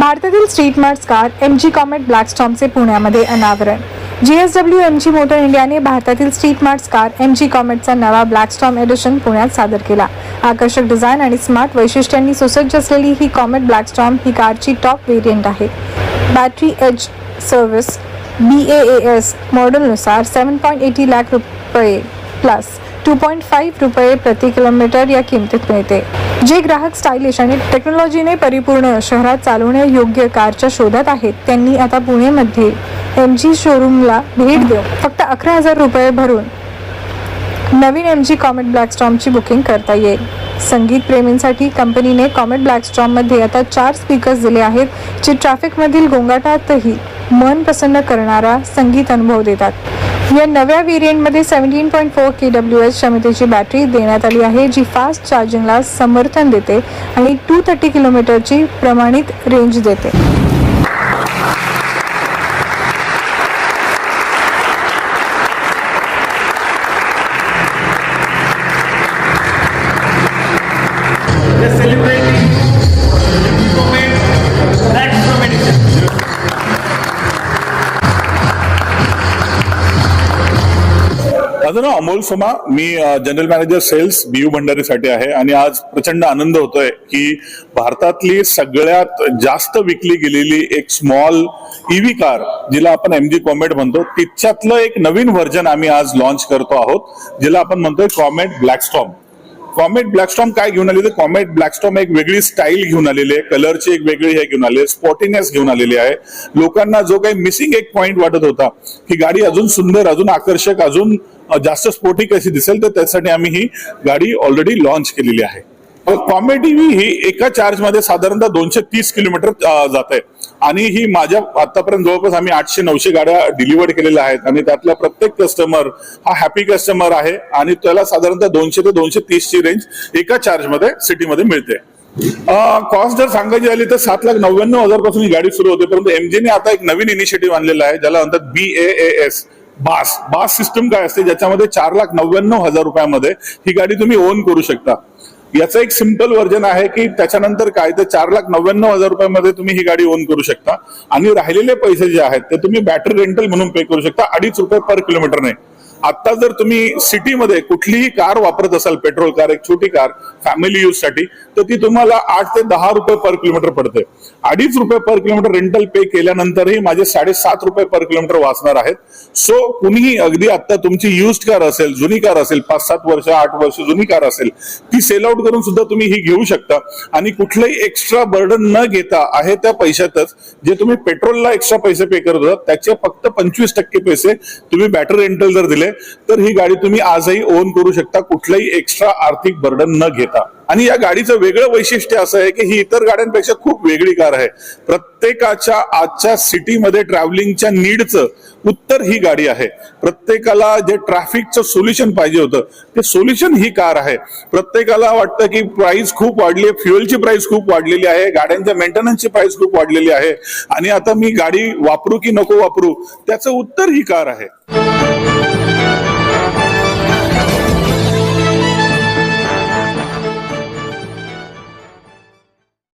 भारतातील street smart car M G Comet ब्लॅकस्टॉमचे पुण्यामध्ये अनावरण. J S W M G motor इंडियाने भारतातील street smart car M G कॉमेटचा नवा ब्लॅकस्टॉम एडिशन पुण्यात सादर केला. आकर्षक डिझाईन आणि स्मार्ट वैशिष्ट्यांनी सुसज्ज असलेली ही कॉमेट ब्लॅकस्टॉम ही कारची टॉप व्हेरियंट आहे. Battery as service B A S मॉडेलनुसार seven point eighty lakh रुपये प्लस टू पॉईंट फाईव्ह रुपये प्रति किलोमीटर या किमतीत मिळते. जे ग्राहक स्टायलिश आणि टेक्नॉलॉजीने परिपूर्ण शहरात चालवण्यायोग्य कारच्या शोधात आहेत त्यांनी आता पुणेमध्ये एम जी शोरूमला भेट देऊन फक्त अकरा हजार रुपये भरून नवीन एम जी कॉमेट ब्लॅकस्टॉमची बुकिंग करता येईल. संगीत प्रेमींसाठी कंपनीने कॉमेट ब्लॅकस्टॉममध्ये आता चार स्पीकर्स दिले आहेत जे ट्रॅफिकमधील गोंगाटातही मन प्रसन्न करणारा संगीत अनुभव देतात. या नव्या व्हेरियंटमध्ये seventeen point four K W S क्षमतेची बॅटरी देण्यात आली आहे जी फास्ट चार्जिंगला समर्थन देते आणि टू थर्टी किलोमीटरची प्रमाणित रेंज देते. They're माझं नाव अमोल सोमा मी जनरल मॅनेजर सेल्स बीयू भंडारीसाठी आहे आणि आज प्रचंड आनंद होतोय की भारतातली सगळ्यात जास्त विकली गेलेली एक स्मॉल ईव्ही कार जिला आपण एमजी कॉमेट म्हणतो तिच्यातलं एक नवीन व्हर्जन आम्ही आज लॉन्च करतो आहोत जिला आपण म्हणतोय कॉमेट ब्लॅकस्टॉम कॉमेट ब्लॅकस्टॉम काय घेऊन आले? तर कॉमेट ब्लॅकस्टॉम एक वेगळी स्टाईल घेऊन आलेली आहे. कलरची एक वेगळी हे घेऊन आली आहे. स्पॉटिनेस घेऊन आलेली आहे. लोकांना जो काही मिसिंग एक पॉइंट वाटत होता ही गाडी अजून सुंदर अजून आकर्षक अजून जास्त स्पोर्टिक कशी दिसेल तर त्यासाठी आम्ही ही गाडी ऑलरेडी लॉन्च केलेली आहे. कॉमेट ही ही एका चार्जमध्ये साधारणतः दोनशे तीस किलोमीटर जात. आहे आणि ही माझ्या आतापर्यंत जवळपास आम्ही आठशे नऊशे गाड्या डिलिव्हर्ड केलेल्या आहेत. आणि त्यातला प्रत्येक कस्टमर हा हॅपी कस्टमर आहे. आणि त्याला साधारणतः दोनशे ते दोनशे तीस ची रेंज एका चार्जमध्ये सिटीमध्ये मिळते. कॉस्ट जर सांगायची झाली तर सात लाख नव्याण्णव हजारपासून ही गाडी सुरू होते. परंतु एमजीने आता एक नवीन इनिशिएटिव्ह आणलेला आहे ज्याला म्हणतात बी A S bass. Bass system काय असते? ज्याच्यामध्ये चार लाख नव्याण्णव हजार रुपयामध्ये ही गाडी तुम्ही ओन करू शकता. याचं एक सिंपल व्हर्जन आहे की त्याच्यानंतर काय तर चार लाख नव्याण्णव हजार रुपयामध्ये तुम्ही ही गाडी ओन करू शकता. आणि राहिलेले पैसे जे आहेत ते तुम्ही बॅटरी रेंटल म्हणून पे करू शकता. अडीच रुपये पर किलोमीटरने आता जर तुम्ही सिटीमध्ये कुठलीही कार वापरत असाल पेट्रोल कार एक छोटी कार फॅमिली यूजसाठी तर ती तुम्हाला आठ ते दहा रुपये पर किलोमीटर पडते. अडीच रुपये पर किलोमीटर रेंटल पे केल्यानंतरही माझे साडेसात रुपये पर किलोमीटर वाचणार आहेत. सो कुणीही अगदी आता तुमची युज्ड कार असेल जुनी कार असेल पाच सात वर्ष आठ वर्ष जुनी कार असेल ती सेल आउट करून सुद्धा तुम्ही ही घेऊ शकता. आणि कुठलंही एक्स्ट्रा बर्डन न घेता आहे त्या पैशातच जे तुम्ही पेट्रोलला एक्स्ट्रा पैसे पे करत होता त्याचे फक्त पंचवीस टक्के पैसे तुम्ही बॅटरी रेंटल जर दिले तर ही गाडी तुम्ही आजही ओन करू शकता. कुठलंही एक्स्ट्रा आर्थिक बर्डन न घेता. आणि या गाडीचं वेगळं वैशिष्ट्य असं आहे की ही इतर गाड्यांपेक्षा खूप वेगळी कार आहे. प्रत्येकाच्या आजच्या सिटीमध्ये ट्रॅव्हलिंगच्या नीडचं उत्तर ही गाडी आहे. प्रत्येकाला जे ट्रॅफिकचं सोल्युशन पाहिजे होतं ते सोल्युशन ही कार आहे. प्रत्येकाला वाटतं की प्राइस खूप वाढली आहे फ्युएलची प्राइस खूप वाढलेली आहे गाड्यांच्या मेंटेनन्सची प्राइस खूप वाढलेली आहे. आणि आता मी गाडी वापरू की नको वापरू त्याचं उत्तर ही कार आहे.